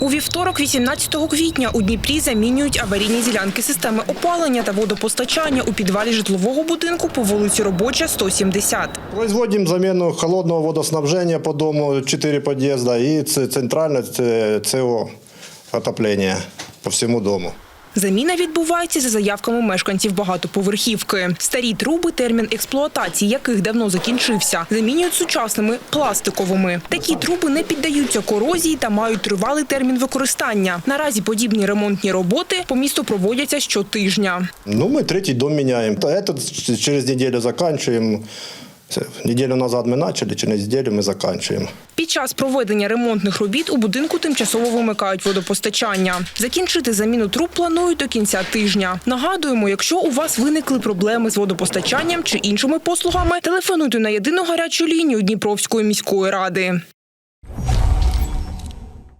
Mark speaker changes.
Speaker 1: У вівторок, 18 квітня, у Дніпрі замінюють аварійні ділянки системи опалення та водопостачання у підвалі житлового будинку по вулиці Робоча, 170.
Speaker 2: Производимо заміну холодного водоснабження по дому, 4 подъезда і центральне ЦО отопление по всьому дому.
Speaker 1: Заміна відбувається за заявками мешканців багатоповерхівки. Старі труби, термін експлуатації яких давно закінчився, замінюють сучасними пластиковими. Такі труби не піддаються корозії та мають тривалий термін використання. Наразі подібні ремонтні роботи по місту проводяться щотижня.
Speaker 2: Ну, мы третий дом меняем. То Этот через неделю заканчиваем. Це Неделю назад ми начали, через неділю ми закінчуємо.
Speaker 1: Під час проведення ремонтних робіт у будинку тимчасово вимикають водопостачання. Закінчити заміну труб планують до кінця тижня. Нагадуємо, якщо у вас виникли проблеми з водопостачанням чи іншими послугами, телефонуйте на єдину гарячу лінію Дніпровської міської ради.